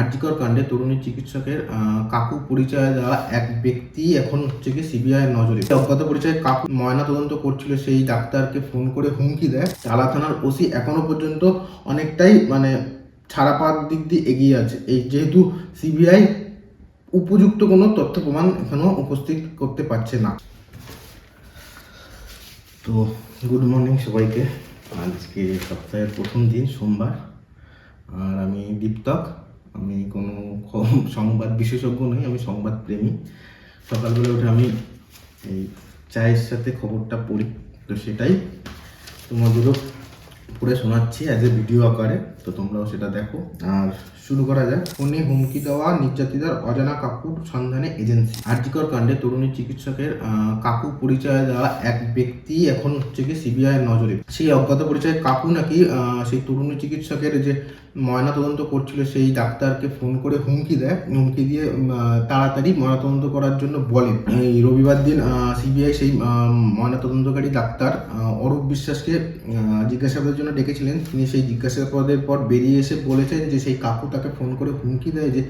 আর্জিকর কাণ্ডে তরুণী চিকিৎসকের কাকু পরিচয় দেওয়া এক ব্যক্তি এখন হচ্ছে কি সিবিআই নজরে। অজ্ঞাত পরিচয়ে কাকু ময়না তদন্ত করছিল, সেই ডাক্তারকে ফোন করে হুমকি দেয়। চালা থানার ওসি এখনও পর্যন্ত অনেকটাই মানে ছাড়া পাওয়ার দিক দিয়ে এগিয়ে আছে। এই যেহেতু সিবিআই উপযুক্ত কোনো তথ্য প্রমাণ এখনও উপস্থিত করতে পারছে না। তো গুড মর্নিং সবাইকে। আজকে সপ্তাহের প্রথম দিন, সোমবার। আর আমি দীপ্তক। আমি কোনো সংবাদ বিশেষজ্ঞ নই, আমি সংবাদ প্রেমী। সকালবেলা উঠে আমি এই চায়ের সাথে খবরটা পড়ি। তো সেটাই তোমাদেরও পড়ে শোনাচ্ছি অ্যাজ এ ভিডিও আকারে। তো তোমরাও সেটা দেখো। আর শুরু করা যাক। ফোনে হুমকি দেওয়া নির্যাতিতার অজানা কাকুর সন্ধানে এজেন্সি। আর্জিকর কাণ্ডে তরুণী চিকিৎসকের কাকু পরিচয় দেওয়া এক ব্যক্তি এখন হচ্ছে কি সিবিআই নজরে। সেই অজ্ঞাত পরিচয় কাকু নাকি সেই তরুণী চিকিৎসকের যে ময়না তদন্ত করছিল, সেই ডাক্তারকে ফোন করে হুমকি দেয়। হুমকি দিয়ে তাড়াতাড়ি ময়না তদন্ত করার জন্য বলে। এই রবিবার দিন সিবিআই সেই ময়না তদন্তকারী ডাক্তার অরূপ বিশ্বাসকে জিজ্ঞাসাবাদের জন্য ডেকেছিলেন। তিনি সেই জিজ্ঞাসাবাদের পর বেরিয়ে এসে বলেছেন যে সেই কাকু তাকে ফোন করে হুমকি দেয় যে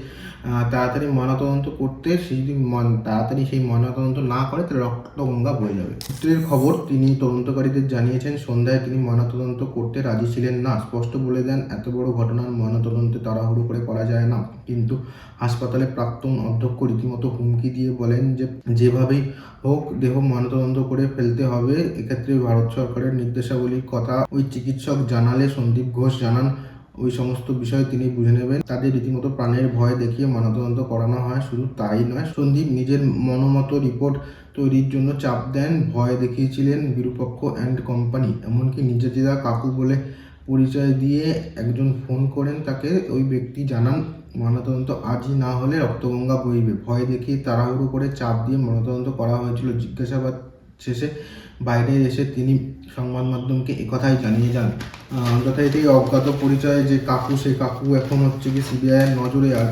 তাড়াতাড়ি ময়নাতদন্ত করতে সে যদি তাড়াতাড়ি সেই ময়নাতদন্ত না করে, তাহলে রক্তগঙ্গা বয়ে যাবে। সূত্রের খবর, তিনি তদন্তকারীদের জানিয়েছেন, সন্ধ্যায় তিনি ময়নাতদন্ত করতে রাজি ছিলেন না। স্পষ্ট বলে দেন, এত বড় ঘটনার ময়নাতদন্তে তাড়াহুড়ো করে করা যায় না। কিন্তু হাসপাতালে প্রাক্তন অধ্যক্ষ রীতিমতো হুমকি দিয়ে বলেন যে, যেভাবেই হোক, দেহ ময়নাতদন্ত করে ফেলতে হবে। এক্ষেত্রে ভারত সরকারের নির্দেশাবলীর কথা ওই চিকিৎসক জানালে সন্দীপ ঘোষ জানান ওই সমস্ত বিষয় তিনি বুঝে নেবেন। তাদের রীতিমতো প্রাণের ভয় দেখিয়ে ময়নাতদন্ত করানো হয়, শুধু তাই নয়, সন্দীপ নিজের মনোমতো রিপোর্ট তৈরির জন্য চাপ দেন, ভয় দেখিয়েছিলেন বিরুপক্ষ অ্যান্ড কোম্পানি, এমনকি নির্যাতিতা কাকু বলে পরিচয় দিয়ে একজন ফোন করেন তাকে, ওই ব্যক্তি জানান ময়নাতদন্ত আজই না হলে রক্তগঙ্গা বইবে। ভয় দেখিয়ে তাড়াহুড়ো করে চাপ দিয়ে ময়নাতদন্ত করা হয়েছিল। জিজ্ঞাসাবাদ শেষে বাইরে এসে তিনি সংবাদ মাধ্যমকে একথাই জানিয়ে যান। যথারীতি অজ্ঞাত পরিচয়ে যে কাকু, সে কাকু এখন হচ্ছে কি সিবিআই এর নজরে। আর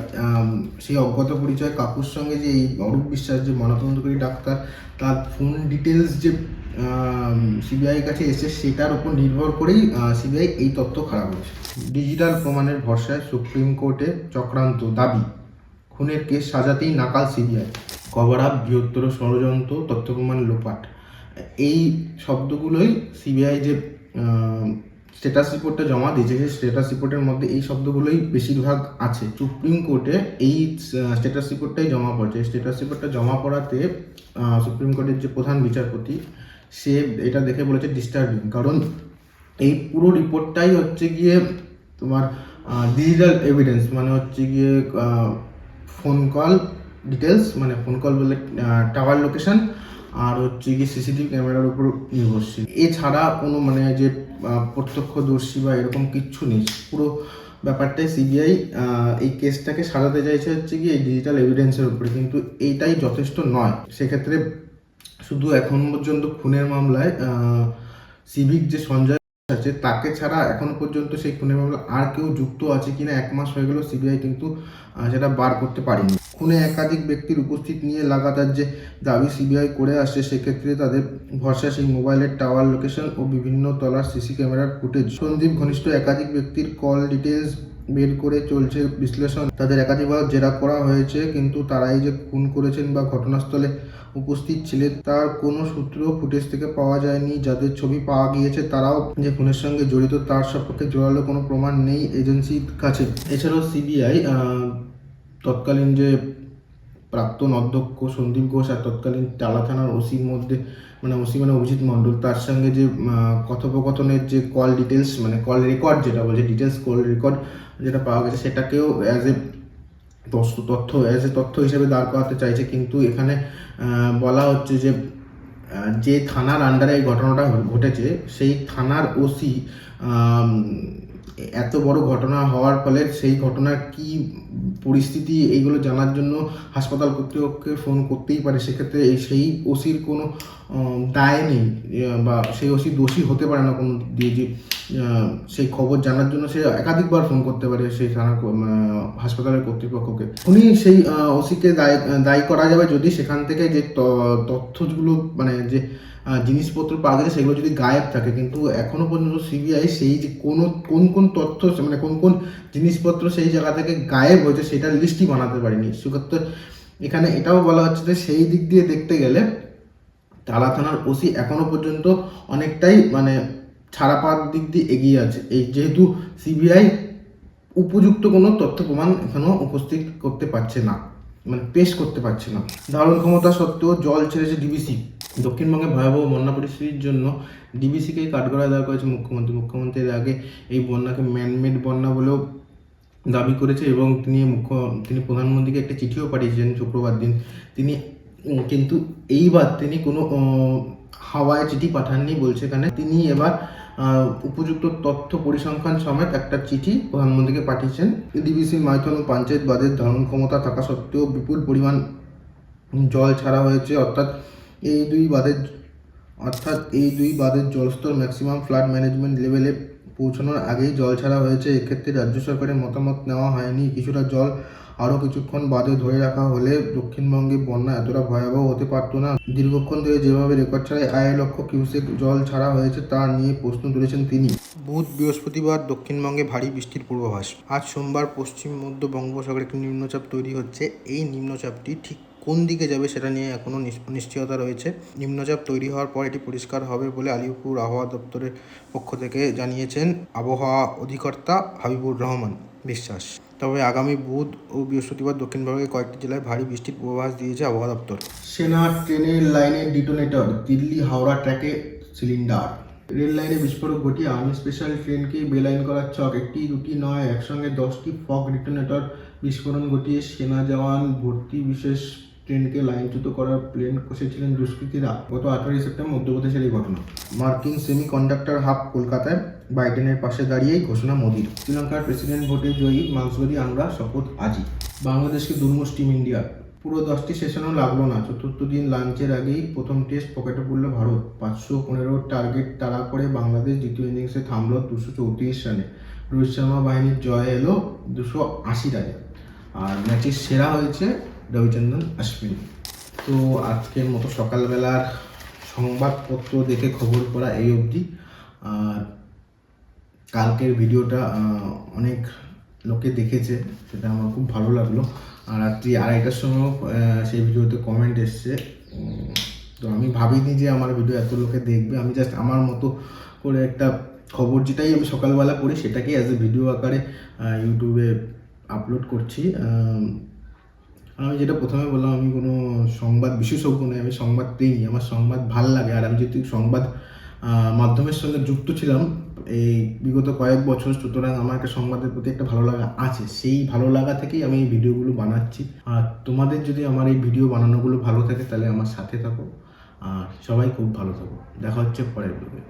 সেই অজ্ঞাত পরিচয় কাকুর সঙ্গে যে এই অরূপ বিশ্বাস, যে ময়নাতদন্তকারী ডাক্তার, তার ফোন ডিটেলস যে সিবিআই কাছে এসে সেটার উপর নির্ভর করেই সিবিআই এই তথ্য খারাপ হয়েছে। ডিজিটাল প্রমাণের ভরসায় সুপ্রিম কোর্টে চক্রান্ত দাবি। খুনের কেস সাজাতেই নাকাল সিবিআই। কভার আপ বৃহত্তর ষড়যন্ত্র তথ্য প্রমাণ লোপাট। এই শব্দগুলোই সিবিআই যে স্ট্যাটাস রিপোর্টটা জমা দিয়েছে, সেই স্ট্যাটাস রিপোর্টের মধ্যে এই শব্দগুলোই বেশিরভাগ আছে। সুপ্রিম কোর্টে এই স্ট্যাটাস রিপোর্টটাই জমা পড়ছে। স্ট্যাটাস রিপোর্টটা জমা পড়াতে সুপ্রিম কোর্টের যে প্রধান বিচারপতি, সে এটা দেখে বলেছে ডিস্টার্বিং কারণ এই পুরো রিপোর্টটাই হচ্ছে গিয়ে তোমার ডিজিটাল এভিডেন্স মানে হচ্ছে গিয়ে ফোন কল ডিটেলস মানে ফোন কল বলে টাওয়ার লোকেশন আর হচ্ছে গিয়ে সিসিটিভি ক্যামেরার উপর নির্ভরশীল। এছাড়া কোনো মানে যে প্রত্যক্ষদর্শী বা এরকম কিচ্ছু নেই। পুরো ব্যাপারটাই সিবিআই এই কেসটাকে সাজাতে চাইছে হচ্ছে গিয়ে এই ডিজিটাল এভিডেন্সের উপরে। কিন্তু এইটাই যথেষ্ট নয়। সেক্ষেত্রে শুধু এখন পর্যন্ত খুনের মামলায় সিভিক যে সঞ্জয় আছে, তাকে ছাড়া এখনও পর্যন্ত সেই খুনের মামলা আর কেউ যুক্ত আছে কিনা এক মাস হয়ে গেল সিবিআই কিন্তু সেটা বার করতে পারেনি। খুনে একাধিক ব্যক্তির উপস্থিত নিয়ে লাগাতার যে দাবি সিবিআই করে আসছে, সেক্ষেত্রে তাদের ভরসা সেই মোবাইলের টাওয়ার লোকেশন ও বিভিন্ন তলার সিসি ক্যামেরার ফুটেজ। সন্দীপ ঘনিষ্ঠ একাধিক ব্যক্তির কল ডিটেলস বের করে চলছে বিশ্লেষণ। তাদের একাধিকবার জেরা করা হয়েছে, কিন্তু তারাই যে খুন করেছেন বা ঘটনাস্থলে উপস্থিত ছিলেন তার কোনো সূত্র ফুটেজ থেকে পাওয়া যায়নি। যাদের ছবি পাওয়া গিয়েছে, তারাও যে খুনের সঙ্গে জড়িত তার সপক্ষে জোরালো কোনো প্রমাণ নেই এজেন্সির কাছে। এছাড়াও সিবিআই তৎকালীন যে প্রাক্তন অধ্যক্ষ সন্দীপ ঘোষ আর তৎকালীন টালা থানার ওসির মধ্যে মানে ওসি মানে অভিজিৎ মণ্ডল, তার সঙ্গে যে কথোপকথনের যে কল ডিটেলস মানে কল রেকর্ড যেটা বলছে ডিটেলস কল রেকর্ড যেটা পাওয়া গেছে, সেটাকেও অ্যাজ এ তথ্য অ্যাজ এ তথ্য হিসেবে দাঁড় করাতে চাইছে। কিন্তু এখানে বলা হচ্ছে যে যে থানার আন্ডারে এই ঘটনাটা ঘটেছে, সেই থানার ওসি এত বড় ঘটনা হওয়ার ফলে সেই ঘটনার কি পরিস্থিতি এইগুলো জানার জন্য হাসপাতাল কর্তৃপক্ষকে ফোন করতেই পারে। সেক্ষেত্রে এই সেই ওসির কোনো দায় নেই বা সেই ওসি দোষী হতে পারে না কোনো দিয়ে যে সেই খবর জানার জন্য সে একাধিকবার ফোন করতে পারে সেই থানা হাসপাতালের কর্তৃপক্ষকে। উনি সেই ওসিকে দায়ী দায়ী করা যাবে যদি সেখান থেকে যে তথ্যগুলো মানে যে জিনিসপত্র পাওয়া গেছে সেগুলো যদি গায়েব থাকে। কিন্তু এখনও পর্যন্ত সিবিআই সেই যে কোনো, কোন কোন তথ্য মানে কোন কোন জিনিসপত্র সেই জায়গা থেকে গায়েব হয়েছে সেটার লিস্টই বানাতে পারিনি। সেক্ষেত্রে এখানে এটাও বলা হচ্ছে যে, সেই দিক দিয়ে দেখতে গেলে তালা থানার ওসি এখনও পর্যন্ত অনেকটাই মানে ছাড়া পাওয়ার দিক দিয়ে এগিয়ে আছে। এই যেহেতু সিবিআই উপযুক্ত কোনো তথ্য প্রমাণ এখনও উপস্থিত করতে পারছে না মানে পেশ করতে পারছে না। ধারণ ক্ষমতা সত্ত্বেও জল ছেড়েছে ডিবিসি দক্ষিণবঙ্গে ভয়াবহ বন্যা পরিস্থিতির জন্য ডিবিসিকে কাঠগড়ায় দেওয়া করেছে মুখ্যমন্ত্রী। মুখ্যমন্ত্রীর আগে এই বন্যাকে ম্যানমেড বন্যা বলেও দাবি করেছে এবং তিনি মুখ্য, তিনি প্রধানমন্ত্রীকে একটা চিঠিও পাঠিয়েছেন শুক্রবার দিন। তিনি কিন্তু এইবার তিনি কোনো হাওয়ায় চিঠি পাঠাননি বলছে এখানে। তিনি এবার উপযুক্ত তথ্য পরিসংখ্যান সমেত একটা চিঠি প্রধানমন্ত্রীকে পাঠিয়েছেন। ডিবিসি মাইথন ও পঞ্চায়েত বাদের ধারণ ক্ষমতা থাকা সত্ত্বেও বিপুল পরিমাণ জল ছাড়া হয়েছে। অর্থাৎ এই দুই বাঁধের অর্থাৎ এই দুই বাঁধের জলস্তর ম্যাক্সিমাম ফ্লাড ম্যানেজমেন্ট লেভেলে পৌঁছানোর আগেই জল ছাড়া হয়েছে। এক্ষেত্রে রাজ্য সরকারের মতামত নেওয়া হয়নি। কিছুটা জল আরও কিছুক্ষণ বাদে ধরে রাখা হলে দক্ষিণবঙ্গে বন্যা এতটা ভয়াবহ হতে পারতো না। দীর্ঘক্ষণ ধরে যেভাবে রেকর্ড ছাড়াই আড়াই লক্ষ কিউসেক জল ছাড়া হয়েছে তা নিয়ে প্রশ্ন তুলেছেন তিনি। বুধ, বৃহস্পতিবার দক্ষিণবঙ্গে ভারী বৃষ্টির পূর্বাভাস। আজ সোমবার পশ্চিম মধ্য বঙ্গোপসাগরে একটি নিম্নচাপ তৈরি হচ্ছে। এই নিম্নচাপটি ঠিক কোন দিকে যাবে সেটা নিয়ে এখনও নিশ্চয়তা রয়েছে। নিম্নচাপ তৈরি হওয়ার পর এটি পরিষ্কার হবে বলে আলিপুর আবহাওয়া দপ্তরের পক্ষ থেকে জানিয়েছেন আবহাওয়া অধিকর্তা হাবিবুর রহমান বিশ্বাস। তবে আগামী বুধ ও বৃহস্পতিবার দক্ষিণবঙ্গের কয়েকটি জেলায় ভারী বৃষ্টির পূর্বাভাস দিয়েছে আবহাওয়া দপ্তর। সেনা ট্রেনের লাইনে ডিটোনেটর, দিল্লি হাওড়া ট্র্যাকে সিলিন্ডার। রেল লাইনে বিস্ফোরক ঘটিয়ে আর্মি স্পেশাল ট্রেনকে বেলাইন করার চক একটি, দুটি নয়, একসঙ্গে দশটি ফগ ডিটোনেটর বিস্ফোরণ ঘটিয়ে সেনা জওয়ান ভর্তি বিশেষ ট্রেনকে লাইনচ্যুত করার প্লেন কষেছিলেন দুষ্কৃতীরা। গত আঠারোই সেপ্টেম্বর মধ্যপ্রদেশের এই ঘটনা। মার্কিন সেমি কন্ডাক্টর হাব কলকাতায় বাইডেনের পাশে দাঁড়িয়েই ঘোষণা মোদির। শ্রীলঙ্কার প্রেসিডেন্ট ভোটে জয়ী মাংসবাদী আমরা শপথ আজি। বাংলাদেশকে দুর্মুষ টিম ইন্ডিয়া। পুরো দশটি সেশনও লাগল না। চতুর্থ দিন লাঞ্চের আগেই প্রথম টেস্ট পকেটে পড়ল ভারত। পাঁচশো পনেরো টার্গেট তাড়া করে বাংলাদেশ দ্বিতীয় ইনিংসে থামল দুশো চৌত্রিশ রানে। রোহিত শর্মা বাহিনীর জয় এলো দুশো আশি রানে। আর ম্যাচের সেরা হয়েছে রবিচন্দ্রন আশ্বিন। তো আজকের মতো সকালবেলার সংবাদপত্র দেখে খবর করা এই অবধি। আর কালকের ভিডিওটা অনেক লোকে দেখেছে, সেটা আমার খুব ভালো লাগল। আর রাত্রি আড়াইটার সময়ও সেই ভিডিওতে কমেন্ট এসছে। তো আমি ভাবিনি যে আমার ভিডিও এত লোকে দেখবে। আমি জাস্ট আমার মতো করে একটা খবর যেটাই আমি সকালবেলা করি সেটাকেই অ্যাজ এ ভিডিও আকারে ইউটিউবে আপলোড করছি। আম, যেটা প্রথমে বললাম আমি কোনো সংবাদ বিশেষজ্ঞ নই আমি সংবাদ প্রেমী আমার সংবাদ ভালো লাগে। আর আমি যেহেতু সংবাদ মাধ্যমের সঙ্গে যুক্ত ছিলাম এই বিগত কয়েক বছর সুতরাং আমার একটা সংবাদের প্রতি একটা ভালো লাগা আছে। সেই ভালো লাগা থেকেই আমি এই ভিডিওগুলো বানাচ্ছি। আর তোমাদের যদি আমার এই ভিডিও বানানোগুলো ভালো থাকে তাহলে আমার সাথে থাকো। আর সবাই খুব ভালো থাকো। দেখা হচ্ছে পরের ভিডিও